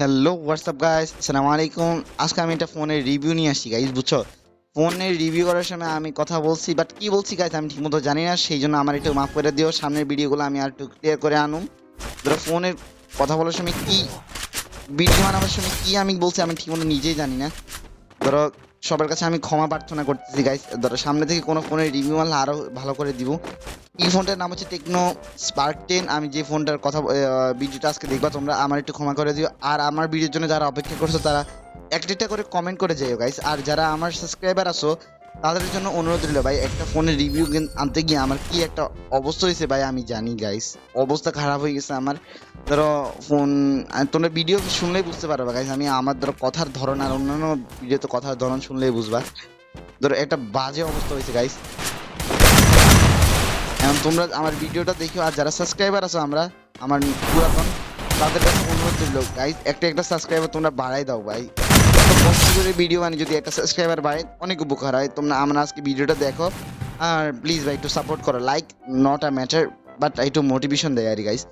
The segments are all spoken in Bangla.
হ্যালো হোয়াটসঅ্যাপ গাইস আসসালামু আলাইকুম আজকে আমি একটা ফোনের রিভিউ নিয়ে আসছি গাইস বুঝছ? ফোনের রিভিউ করার সময় আমি কথা বলছি বাট কি বলছি গাইস আমি ঠিকমতো জানি না, সেই জন্য আমার একটু মাফ করে দিও। সামনের ভিডিওগুলো আমি আর একটু ক্লিয়ার করে আনুম। ধরো, ফোনের কথা বলার সময় কি ভিডিও বানাবার সময় কি আমি বলছি, আমি ঠিকমতো নিজেই জানি না। ধরো, সবার কাছে আমি ক্ষমা প্রার্থনা করতেছি গাইস ধরো, সামনে থেকে কোনো ফোনের রিভিউ আনলে আরও ভালো করে দিব। এই ফোনটার নাম হচ্ছে টেকনো স্পার্ক টেন আমি যে ফোনটার কথা ভিডিওটা আজকে দেখবা, তোমরা আমার একটু ক্ষমা করে দিও। আর আমার ভিডিওর জন্য যারা অপেক্ষা করছ, তারা একটা করে কমেন্ট করে যাইও গাইস আর যারা আমার সাবস্ক্রাইবার আছো, তাদের জন্য অনুরোধ রইল, ভাই, একটা ফোনের রিভিউ আনতে গিয়ে আমার কি একটা অবস্থা হয়েছে, ভাই, আমি জানি গাইস অবস্থা খারাপ হয়ে গেছে আমার। ধরো, ফোন তোমরা ভিডিও শুনলেই বুঝতে পারবে গাইস আমি আমার, ধরো, কথার ধরন আর অন্যান্য ভিডিওতে কথার ধরন শুনলেই বুঝবা। ধরো, একটা বাজে অবস্থা হয়েছে গাইস এখন তোমরা আমার ভিডিওটা দেখো আর যারা সাবস্ক্রাইবার আছো আমরা, আমার পুরাতন, তাদের কাছে অনুরোধ রইল গাইজ একটা একটা সাবস্ক্রাইবার তোমরা বাড়াই দাও, ভাই। কষ্ট করে ভিডিও বানি যদি একটা সাবস্ক্রাইবার বাড়ে অনেক উপকার হয়। তোমরা আমরা আজকে ভিডিওটা দেখো, আর প্লিজ ভাই, একটু সাপোর্ট করো। Like not a matter but একটু মোটিভেশন দেয় আর গাইজ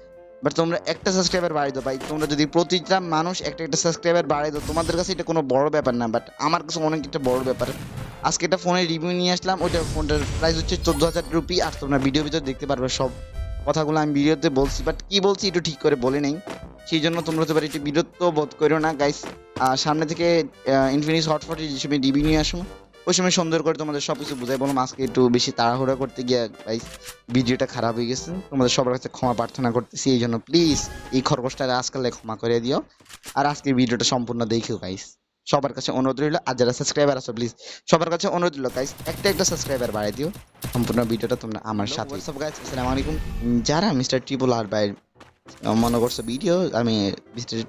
বাট তোমরা একটা সাবস্ক্রাইবার বাড়াই দাও, ভাই। তোমরা যদি প্রতিটা মানুষ একটা একটা সাবস্ক্রাইবার বাড়াই দাও, তোমাদের কাছে এটা কোনো বড় ব্যাপার না বাট আমার কাছে অনেক একটা বড় ব্যাপার। আজকে একটা ফোনের রিভিউ নিয়ে আসলাম, ওইটা ফোনটার প্রাইস হচ্ছে চোদ্দ হাজার রুপি আর তোমরা ভিডিও ভিতরে দেখতে পারবে সব কথাগুলো আমি ভিডিওতে বলছি বাট কি বলছি একটু ঠিক করে বলে নেই। সেই জন্য তোমরা তো একটু বিরক্ত বোধ করো না গাইস সামনে থেকে ইনফিনিক্স হটফটে যে সময় রিভিউ নিয়ে আসুন, ওই সময় সুন্দর করে তোমাদের সব কিছু বুঝাই বললাম। আজকে একটু বেশি তাড়াহুড়া করতে গিয়ে গাইস ভিডিওটা খারাপ হয়ে গেছে। তোমাদের সবার কাছে ক্ষমা প্রার্থনা করতেছি, এই জন্য প্লিজ এই খরগোশটা আজকালে ক্ষমা করে দিও। আর আজকে ভিডিওটা সম্পূর্ণ দেখিও গাইস সবার কাছে অনুরোধ রইল। আর যারা সাবস্ক্রাইবার আছো প্লিজ সবার কাছে অনুরোধ রইল গাইস একটা একটা সাবস্ক্রাইবার বাড়াই দিও। সম্পূর্ণ ভিডিওটা তোমরা আমার সাথে সব গাইস আসসালামু আলাইকুম। যারা মিস্টার ট্রিপল আর বাই মনে করছ ভিডিও আমি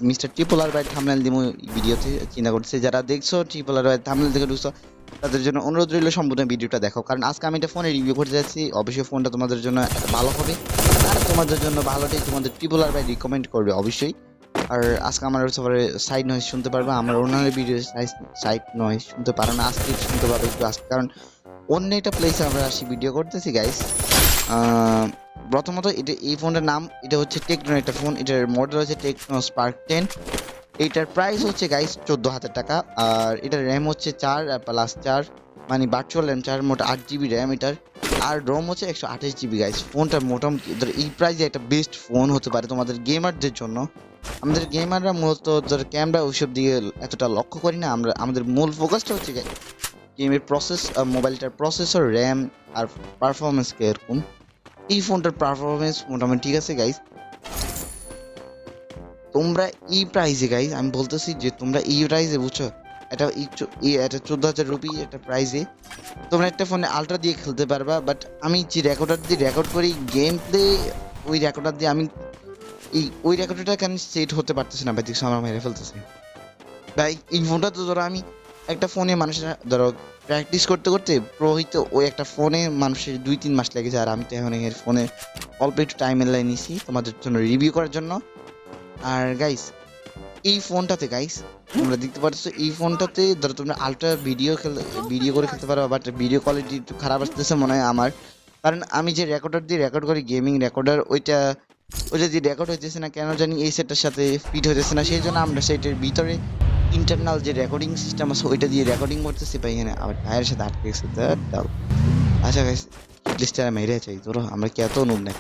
mister triple R by thumbnail দিমু ভিডিওতে চিন্তা করতেছি। যারা দেখছ ট্রিপল আর বাই থামনেল থেকে ঢুকছো তাদের জন্য অনুরোধ রইল সম্পূর্ণ ভিডিওটা দেখো। কারণ আজকে আমি একটা ফোনে রিভিউ করতে যাচ্ছি। অবশ্যই ফোনটা তোমাদের জন্য ভালো হবে। আর তোমাদের জন্য ভালোটাই তোমাদের ট্রিপল আর বাই রিকমেন্ড করবে অবশ্যই। আর আজকে আমার সবার সাইড নয় শুনতে পারবে, আমার অন্যান্য ভিডিও সাইড নয় শুনতে পারো না, আজকে শুনতে পারবে একটু আজকে, কারণ অন্য একটা প্লেসে আমরা আসি ভিডিও করতেছি গাইস প্রথমত এটা এই ফোনটার নাম, এটা হচ্ছে টেকনো একটা ফোন এটার মডেল হচ্ছে টেকনো স্পার্ক টেন এইটার প্রাইস হচ্ছে গাইস চোদ্দ হাজার টাকা, আর এটার র্যাম হচ্ছে চার প্লাস চার। মানে ভার্চুয়াল র্যাম চার মোট আট জিবি র্যাম এটার। আর রোম হচ্ছে একশো আঠাশ জিবি গাইস ফোনটা মোটামুটি ধর এই প্রাইজে একটা বেস্ট ফোন হতে পারে তোমাদের গেমারদের জন্য। আমাদের গেমাররা মূলত ধর ক্যামেরা ওইসব দিকে এতটা লক্ষ্য করি না, আমরা আমাদের মূল ফোকাসটা হচ্ছে গেমের প্রসেস মোবাইলটার প্রসেসর র্যাম আর পারফরমেন্স এরকম। এই ফোনটার পারফরমেন্স মোটামুটি ঠিক আছে গাইস তোমরা এই প্রাইজে গাইস আমি বলতেছি যে তোমরা এই প্রাইজে বুঝছ এটা এটা চোদ্দ হাজার রুপি একটা প্রাইজে তোমরা একটা ফোনে আলট্রা দিয়ে খেলতে পারবা বাট আমি যে রেকর্ডার দিয়ে রেকর্ড করি গেম প্লে ওই রেকর্ডার দিয়ে আমি এই ওই রেকর্ডটা কেন সেট হতে পারতেছে না, ভাই আমার মেরে ফেলতেছে। ভাই, এই ফোনটা তো ধরো আমি একটা ফোনে মানুষের ধরো প্র্যাকটিস করতে করতে প্রহিত ওই একটা ফোনে মানুষের দুই তিন মাস লেগেছে, আর আমি তো এখন এর ফোনে অল্প একটু টাইমের লাইন নিছি তোমাদের জন্য রিভিউ করার জন্য। আর গাইস এই ফোনটাতে গাইস তোমরা দেখতে পাচ্ছ এই ফোনটাতে ধরো তোমরা আলট্রা ভিডিও খেল ভিডিও করে খেলতে পারো বাট ভিডিও কোয়ালিটি একটু খারাপ আসতেছে মনে হয় আমার। কারণ আমি যে রেকর্ডার দিয়ে রেকর্ড করি গেমিং রেকর্ডার ওইটা ওইটা দিয়ে রেকর্ড হইতেছে না, কেন জানি এই সেটটার সাথে ফিট হইতেছে না। সেই জন্য আমরা সেটার ভিতরে ইন্টারনাল যে রেকর্ডিং সিস্টেম আছে, ওইটা দিয়ে রেকর্ডিং করতেছি পাই এখানে আবার টায়ারের সাথে আটকে গেছে। আচ্ছা গাইস মেরে চাই ধরো, আমরা কি এত নুব না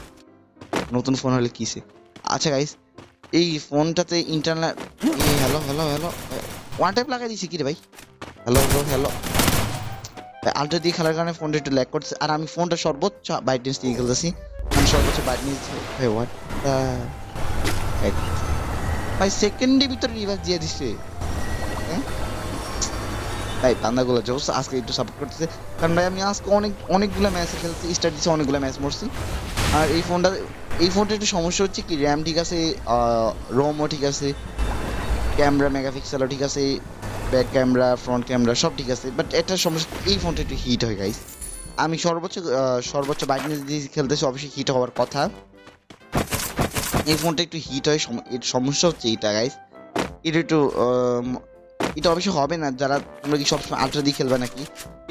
নতুন ফোন হলে কিসে? আচ্ছা গাইস এই ফোনটাতে internal hello hello hello one type লাগাই দিছি, কি রে ভাই? হ্যালো ব্রো হ্যালো আলট্রা দিয়ে খেলার কারণে ফোনটা একটু ল্যাগ করছে আর আমি ফোনটা সর্বোচ্চ ব্রাইটনেস দিয়ে খেলতেছি। আমি সর্বোচ্চ ব্রাইটনেস ভাই হোয়াট ভাই সেকেন্ডের ভিতরে রিভার্স দিয়ে দিচ্ছে হ্যাঁ? ভাই পান্দাগুলো জোস, আজকে একটু সাপোর্ট করতেছে। কারণ ভাই, আমি আজকে অনেক অনেকগুলো ম্যাচ খেলতে স্টার্ট দিচ্ছি অনেকগুলো ম্যাচ মরছি। আর এই ফোনটা এই ফোনটা একটু সমস্যা হচ্ছে কি র্যাম ঠিক আছে রোমও ঠিক আছে। ক্যামেরা মেগাপিক্সেলও ঠিক আছে? ব্যাক ক্যামেরা ফ্রন্ট ক্যামেরা, সব ঠিক আছে। বাট এটা সমস্যা, এই ফোনটা একটু হিট হয় গাইস আমি সর্বোচ্চ সর্বোচ্চ ব্রাইটনেস দিয়ে খেলতেছি, অবশ্যই হিট হওয়ার কথা। এই ফোনটা একটু হিট হয় এর সমস্যা হচ্ছে এইটা গাইস এটা একটু এটা অবশ্যই হবে না, যারা তোমরা কি সবসময় আলট্রা দিয়ে খেলবে নাকি?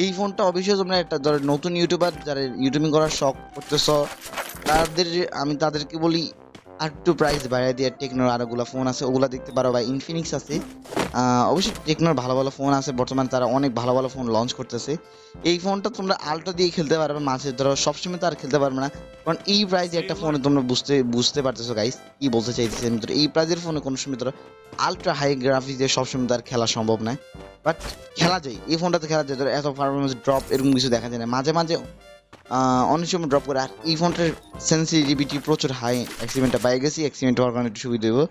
এই ফোনটা অবশ্যই তোমরা একটা ধরো নতুন ইউটিউবার যারা ইউটিউবিং করার শখ করতেছ, তাদের, আমি তাদেরকে বলি আর একটু প্রাইস বাড়িয়ে দিয়ে টেকনোর আরোগুলো ফোন আছে, ওগুলো দেখতে পারো বা ইনফিনিক্স আছে। অবশ্যই টেকনোর ভালো ভালো ফোন আছে। বর্তমানে তারা অনেক ভালো ভালো ফোন লঞ্চ করতেছে। এই ফোনটা তোমরা আলট্রা দিয়ে খেলতে পারবে মাঝে। ধরো, সবসময় তো আর খেলতে পারবে না। কারণ এই প্রাইজে একটা ফোনে তোমরা বুঝতে বুঝতে পারতেছো গাইস কি বলতে চাইতেছি আমি। এই প্রাইজের ফোনে কোনো সময় ধরো আলট্রা হাই গ্রাফিক্স দিয়ে সবসময় তার খেলা সম্ভব নয়। বাট খেলা যায়। এই ফোনটাতে খেলা যায়। ধরো, এত পারফরমেন্স ড্রপ এরকম কিছু দেখা যায় না। মাঝে মাঝে অনেক সময় ড্রপ করে। আর এই ফোনটার সেন্সিটিভিটি প্রচুর হাই অ্যাক্সিডেন্টটা পাই গেছি এক্সিমেন্ট হওয়ার কারণে একটু সুবিধা দেবো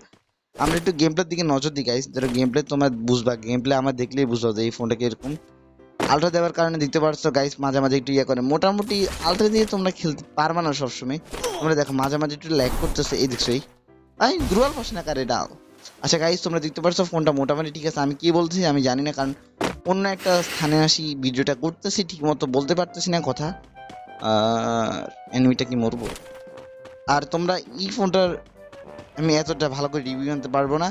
আমরা একটু গেম প্লের দিকে নজর দিই গাইস ধরো গেম প্লে তোমরা বুঝবা গেম প্লে আমার দেখলেই বুঝবা যে এই ফোনটা কীরকম। আলট্রা দেওয়ার কারণে দেখতে পারছ গাইস মাঝে মাঝে একটু ইয়ে করে। মোটামুটি আলট্রা দিয়ে তোমরা খেলতে পারবে না সবসময়। তোমরা দেখো মাঝে মাঝে একটু ল্যাগ করতেছে এই দেখছোই আই গ্রুয়াল পাস না কারে ডাও আচ্ছা গাইস তোমরা দেখতে পারছ ফোনটা মোটামুটি ঠিক আছে। আমি কি বলছি আমি জানি না, কারণ অন্য একটা স্থানে আসি ভিডিওটা করতেছি ঠিক মতো বলতে পারতেছি না কথা। আর এনিমিটা কি মরবো? আর তোমরা এই ফোনটার আমি এতটা ভালো করে রিভিউ আনতে পারব না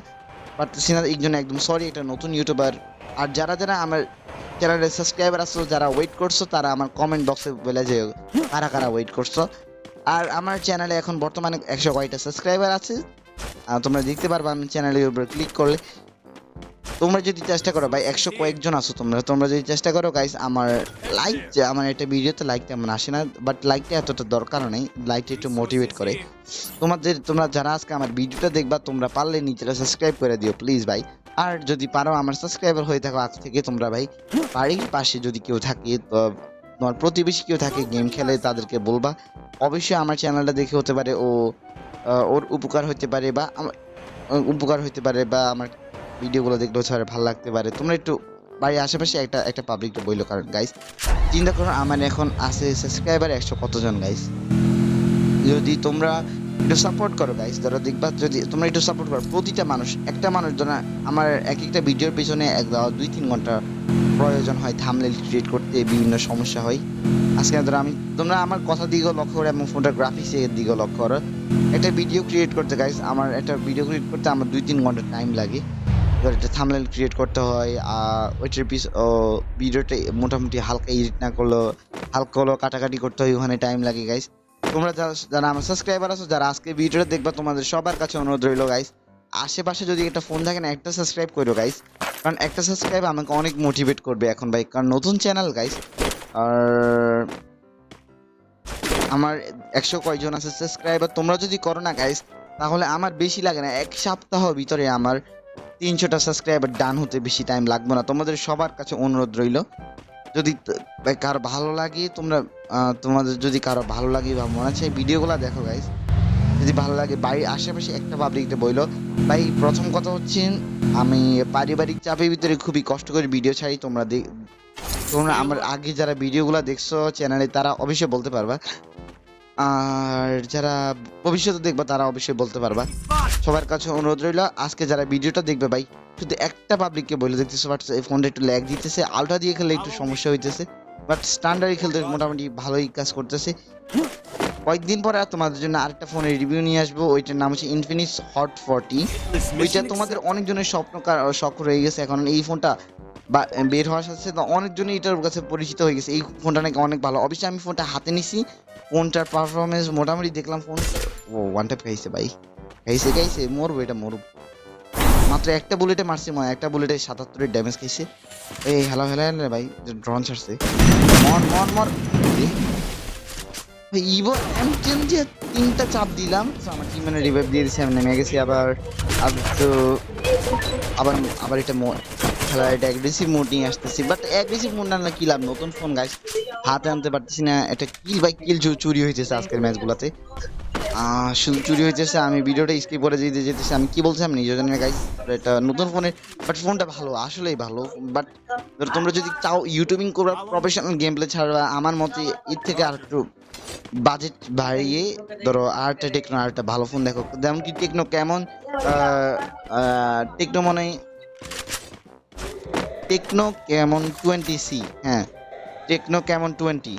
পারতেছি না এই জন্য একদম সরি এটা নতুন ইউটিউবার আর যারা যারা আমার চ্যানেলে সাবস্ক্রাইবার আসছো যারা ওয়েট করছ, তারা আমার কমেন্ট বক্সে বলে যে কারা কারা ওয়েট করছ। আর আমার চ্যানেলে এখন বর্তমানে একশো কয়টা সাবস্ক্রাইবার আছে তোমরা দেখতে পারবে আমি চ্যানেলের উপর ক্লিক করলে। তোমরা যদি চেষ্টা করো, ভাই, একশো কয়েকজন আছো তোমরা তোমরা যদি চেষ্টা করো গাইস আমার লাইক যে, আমার একটা ভিডিওতে লাইক তেমন আসে না বাট লাইকটা এতটা দরকারও নেই লাইকটা একটু মোটিভেট করে। তোমাদের, তোমরা যারা আজকে আমার ভিডিওটা দেখবা, তোমরা পারলে নিজেরা সাবস্ক্রাইব করে দিও প্লিজ ভাই। আর যদি পারো আমার সাবস্ক্রাইবার হয়ে থাকো, আজ থেকে তোমরা, ভাই, বাড়ির পাশে যদি কেউ থাকে তোমার প্রতিবেশী কেউ থাকে গেম খেলে, তাদেরকে বলবা। অবশ্যই আমার চ্যানেলটা দেখে হতে পারে ও ওর উপকার হতে পারে বা আমার উপকার হতে পারে বা আমার ভিডিওগুলো দেখলে হচ্ছে আর ভালো লাগতে পারে। তোমরা একটু বাড়ির আশেপাশে একটা একটা পাবলিকটা বইলো, কারণ গাইস চিন্তা করো আমার এখন আছে সাবস্ক্রাইবার একশো কতজন গাইস যদি তোমরা একটু সাপোর্ট করো গাইস ধরো দেখবা যদি তোমরা একটু সাপোর্ট করো, প্রতিটা মানুষ, একটা মানুষ ধরো আমার এক একটা ভিডিওর পিছনে এক দুই, তিন ঘণ্টা প্রয়োজন হয় থামলেল ক্রিয়েট করতে, বিভিন্ন সমস্যা হয়। আজকে ধরো আমি, তোমরা আমার কথা দিকেও লক্ষ্য করো এবং ফোনটা গ্রাফিক্সের দিকেও লক্ষ্য করো। একটা ভিডিও ক্রিয়েট করতে গাইস আমার একটা ভিডিও ক্রিয়েট করতে আমার দুই, তিন ঘণ্টা টাইম লাগে। এবার একটা থামলেল ক্রিয়েট করতে হয়, আর ওইটার পিস ভিডিওটা মোটামুটি হালকা এডিট না করলেও হালকা হলেও কাটাকাটি করতে হয়, ওখানে টাইম লাগে গাইস তোমরা যারা যারা আমার সাবস্ক্রাইবার আছো, যারা আজকে ভিডিওটা দেখবা, তোমাদের সবার কাছে অনুরোধ রইল গাইস আশেপাশে যদি একটা ফোন থাকে না, একটা সাবস্ক্রাইব করো গাইস কারণ একটা সাবস্ক্রাইব আমাকে অনেক মোটিভেট করবে এখন, ভাই। কারণ নতুন চ্যানেল গাইস আর আমার একশো কয়জন আছে সাবস্ক্রাইবার তোমরা যদি করো না গাইস তাহলে আমার বেশি লাগে না। এক সপ্তাহ ভিতরে আমার তিনশোটা সাবস্ক্রাইবার ডান হতে বেশি টাইম লাগবে না। তোমাদের সবার কাছে অনুরোধ রইল, যদি কারও ভালো লাগে, তোমরা তোমাদের যদি কারও ভালো লাগে বা মনে আছে ভিডিওগুলো দেখো গাইস যদি ভালো লাগে, বাড়ির আশেপাশে একটা পাবলিকটা বইলো। ভাই, প্রথম কথা হচ্ছে, আমি পারিবারিক চাপের ভিতরে খুবই কষ্ট করে ভিডিও ছাড়ি, তোমরা তোমরা আমার আগে যারা ভিডিওগুলো দেখছ চ্যানেলে তারা অবশ্যই বলতে পারবা। আর যারা ভবিষ্যতে দেখবা, তারা অবশ্যই বলতে পারবা। সবার কাছে অনুরোধ রইল, আজকে যারা ভিডিওটা দেখবে ভাই, শুধু একটা পাবলিককে বলে দেখতেছে বাট এই ফোনটা একটু ল্যাগ দিতেছে আলট্রা দিয়ে খেলে একটু সমস্যা হইতেছে বাট স্ট্যান্ডার্ডে খেলতে মোটামুটি ভালোই কাজ করতেছে। কয়েকদিন পরে আর তোমাদের জন্য আরেকটা ফোনের রিভিউ নিয়ে আসব। ওইটার নাম হচ্ছে ইনফিনিক্স হট ফর্টি ওইটা তোমাদের অনেকজনের স্বপ্ন শখ রয়ে গেছে। এখন এই ফোনটা বা বের হওয়ার সাথে সাথে অনেকজনই এটার কাছে পরিচিত হয়ে গেছে। এই ফোনটা নাকি অনেক ভালো। অবশ্যই আমি ফোনটা হাতে নিছি। ফোনটার পারফরমেন্স মোটামুটি দেখলাম ফোন ও ওয়ান টাইপ খাইছে ভাই। খাইছে খাইছে মরবো এটা মরবো। মাত্র একটা বুলেটে মারছি মনে একটা বুলেটে সাতাত্তরের ড্যামেজ খাইছে। এই হেলা হেলা হেলা ভাই। ড্রন ছাড়ছে। মর মর মর। তিনটা চাপ দিলাম আমার দিয়ে আবার আর তো আবার আবার এটা আসতেছি। বাট না কি লাভ? নতুন ফোন গাইস হাতে আনতে পারতেছি না। এটা কিল বাই কিল চুরি হয়েছে আজকের ম্যাচগুলোতে শুধু চুরি হইতেছে আমি ভিডিওটা স্কিপ করে যেতে যেতেছি। আমি কি বলছি আমি নিজে জানি এটা নতুন ফোনে বাট ফোনটা ভালো, আসলেই ভালো বাট তোমরা যদি চাও ইউটিউবিং করবা প্রফেশনাল গেম প্লে ছাড়বা, আমার মতে এর থেকে আর একটু বাজেট বাড়িয়ে ধরো আরেকটা টেকনো আরেকটা ভালো ফোন দেখো। যেমন কি টেকনো কেমন? টেকনো মনে টেকনো কেমন? টোয়েন্টি সি হ্যাঁ। টেকনো কেমন টোয়েন্টি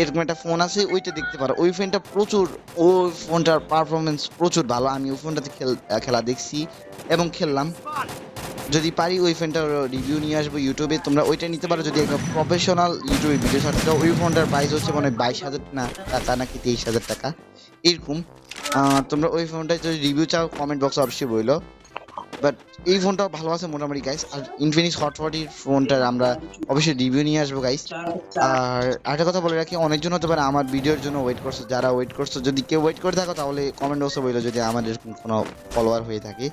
এরকম একটা ফোন আছে, ওইটা দেখতে পারো। ওই ফোনটা প্রচুর ওই ফোনটার পারফরমেন্স প্রচুর ভালো। আমি ওই ফোনটাতে খেল খেলা দেখছি এবং খেললাম। যদি পারি ওই ফোনটার রিভিউ নিয়ে আসব ইউটিউবে তোমরা ওইটা নিতে পারো। যদি একটা প্রফেশনাল ইউটিউবে ভিডিও ছাড়তে চাও ওই ফোনটার প্রাইস হচ্ছে মানে বাইশ হাজার না, টাকা নাকি তেইশ হাজার টাকা। এরকম। তোমরা ওই ফোনটায় যদি রিভিউ চাও কমেন্ট বক্সে অবশ্যই বইলো। বাট এই ফোনটাও ভালো আছে মোটামুটি গাইস আর ইনফিনিক্স হট ফর্টির ফোনটার আমরা অবশ্যই রিভিউ নিয়ে আসব গাইস আর আরেকটা কথা বলে রাখি, অনেকজন হতে পারে আমার ভিডিওর জন্য ওয়েট করছ। যারা ওয়েট করছ, যদি কেউ ওয়েট করে থাকো, তাহলে কমেন্ট বক্সে বলল যদি এরকম কোনো ফলোয়ার হয়ে থাকে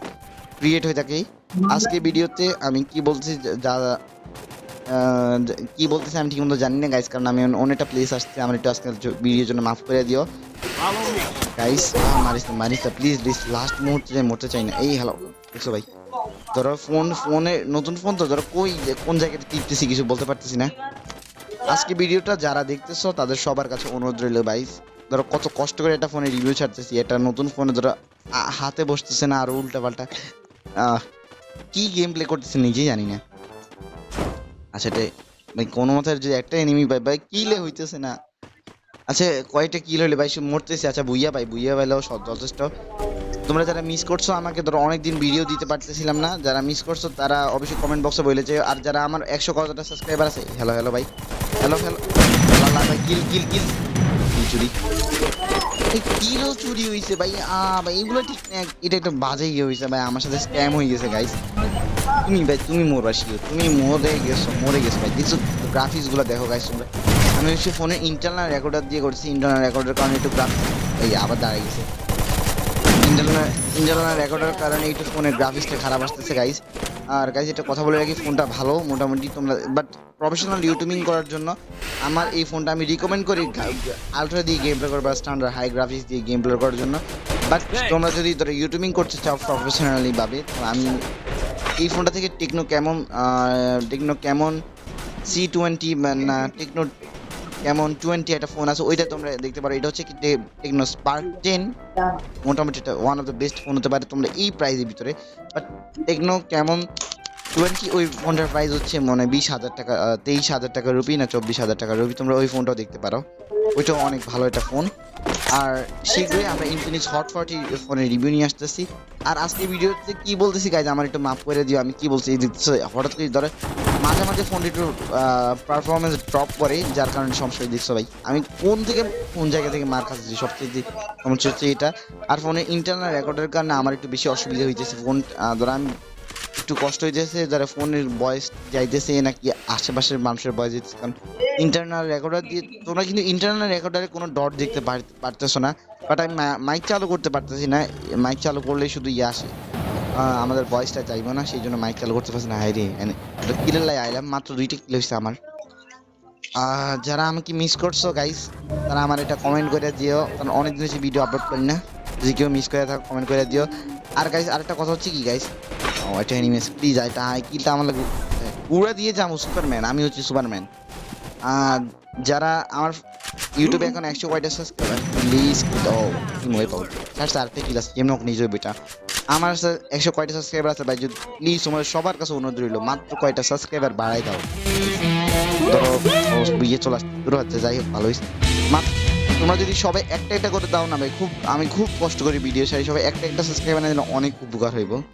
ক্রিয়েট হয়ে থাকে। আজকে ভিডিওতে আমি কি বলছি যা- কি বলতেছি আমি ঠিক মতো জানি না গাইস কারণ আমি অনেকটা প্লেস আসছে, আমার একটু আজকে ভিডিওর জন্য মাফ করে দিও। গাইস মারিস মারিস প্লিজ প্লিজ লাস্ট মুহূর্তে মরতে চাই না। এই হ্যালো দেখছ ভাই? ধরো ফোন, ফোনে, নতুন ফোন তো ধরো কই কোন জায়গাতে টিপতেছি কিছু বলতে পারতেছি না। আজকে ভিডিওটা যারা দেখতেছো, তাদের সবার কাছে অনুরোধ রইল ভাই। ধরো কত কষ্ট করে একটা ফোনে রিভিউ ছাড়তেছি এটা নতুন ফোনে ধরো হাতে বসতেছে না, আর উল্টা পাল্টা কি গেম প্লে করতেছে নিজেই জানি না। আচ্ছা এটা ভাই কোনো মতে যদি একটা এনিমি পাই ভাই কিলে হইতেছে না। আচ্ছা কয়টা কিল হইলে ভাই? সে মরতেছে। আচ্ছা বুইয়া ভাই, বুইয়া পাইলেও সব যথেষ্ট। তোমরা যারা মিস করছ, আমাকে ধরো অনেকদিন ভিডিও দিতে পারতেছিলাম না, যারা মিস করছ তারা অবশ্যই কমেন্ট বক্সে বলে যে আর যারা আমার একশো কতটা সাবস্ক্রাইবার আছে হ্যালো হ্যালো ভাই হ্যালো হ্যালো ভাই কিল কিল কিল কিল চুরি। কিলও চুরি হইছে ভাই। ভাই, এগুলো ঠিক না। এটা একটা বাজে ইয়ে হইছে ভাই। আমার সাথে স্ক্যাম হয়ে গেছে গাইস তুমি ভাই, তুমি মরবা শিও তুমি মরে গেছো মরে গেছো ভাই। দেখছ গ্রাফিক্সগুলো দেখো গাইস তোমরা। আমি হচ্ছে ফোনে ইন্টারনাল রেকর্ডার দিয়ে করছি। ইন্টারনাল রেকর্ডের কারণে একটু গ্রাফিক্স এই আবার দাঁড়িয়ে গেছে। ইন্টারনাল ইন্টারনাল রেকর্ডের কারণে একটু ফোনের গ্রাফিক্সটা খারাপ আসতেছে গাইস আর গাইস এটা কথা বলে রাখি ফোনটা ভালো মোটামুটি তোমরা বাট প্রফেশনাল ইউটিউবিং করার জন্য আমার এই ফোনটা আমি রিকমেন্ড করি আলট্রা দিয়ে গেম প্লে করার বা স্ট্যান্ডার্ড হাই গ্রাফিক্স দিয়ে গেম প্লে করার জন্য। বাট তোমরা যদি ধরো ইউটিউবিং করতে চাও প্রফেশনালি ভাবে তো আমি এই ফোনটা থেকে Tecno Camon Tecno Camon C twenty না টেকনো কেমন টোয়েন্টি একটা ফোন আছে, ওইটা তোমরা দেখতে পারো। এটা হচ্ছে কি টেকনো স্পার্ক টেন মোটামুটি one of the best phone হতে পারে তোমরা এই প্রাইজের ভিতরে। বাট টেকনো কেমন টোয়েন্টি ওই ফোনটার প্রাইস হচ্ছে মনে হয় বিশ হাজার টাকা তেইশ হাজার টাকা রুপি না চব্বিশ হাজার টাকা রুপি? তোমরা ওই ফোনটাও দেখতে পারো। ওইটাও অনেক ভালো একটা ফোন আর শীঘ্রই আমরা ইনফিনিক্স হট ফর্টি ফোনের রিভিউ নিয়ে আসতেছি। আর আজকে ভিডিওতে কি বলতেছি গাইজ আমার একটু মাফ করে দিও, আমি কি বলছি হঠাৎ করে ধরে, মাঝে মাঝে ফোনটি একটু পারফরমেন্স ড্রপ করে, যার কারণে সমস্যা দেখছ ভাই। আমি কোন থেকে কোন জায়গা থেকে মার খাচ্ছি সবচেয়ে সমস্যা হচ্ছে এটা। আর ফোনের ইন্টারনাল রেকর্ডের কারণে আমার একটু বেশি অসুবিধা হইতেছে ফোন ধরো আমি একটু কষ্ট হয়ে হইতেছে, যারা ফোনের বয়স যাইতেছে নাকি আশেপাশের মানুষের বয়স যাইতেছে। কারণ ইন্টারনাল রেকর্ডার দিয়ে তোমরা কিন্তু ইন্টারনাল রেকর্ডারে কোনো ডট দেখতে পার- পারতেছো না। বাট আমি মাইক চালু করতে পারতেছি না। মাইক চালু করলে শুধু ইয়ে আসে। আমাদের ভয়েসটা চাইব না, সেই জন্য মাইক চালু করতে পারছি না। হাই রে কিলের লাই আইলাম, মাত্র দুইটা কিল হয়েছে আমার। যারা আমাকে মিস করছ গাইস তারা আমার এটা কমেন্ট করে দিও। কারণ অনেক দিন ভিডিও আপলোড করি না। যদি কেউ মিস করে থাকো কমেন্ট করে দিও। আর গাইস আরেকটা কথা হচ্ছে কি গাইস এটা এনিমেস প্লিজ এটা কিলটা আমার লাগে উড়া দিয়ে যাব সুপারম্যান আমি হচ্ছি সুপারম্যান আর যারা আমার ইউটিউবে এখন একশো কয়টা সাবস্ক্রাইবার প্লিজ ও, কি মনে পাবো? স্যার স্যার আরেকটা কিল আছে যেমন হোক নিজের বইটা আমার একশো কয়টা সাবস্ক্রাইবার আছে ভাই, যদি প্লিজ তোমার সবার কাছে অনুরোধ রইল, মাত্র কয়টা সাবস্ক্রাইবার বাড়াই দাও। ধরো বিয়ে চলে শুরু হচ্ছে, যাই হোক, ভালোই। মাত্র তোমরা যদি সবাই একটা একটা করে দাও না ভাই, খুব, আমি খুব কষ্ট করি ভিডিও সারি সবাই একটা একটা সাবস্ক্রাইবার না অনেক উপকার হইব।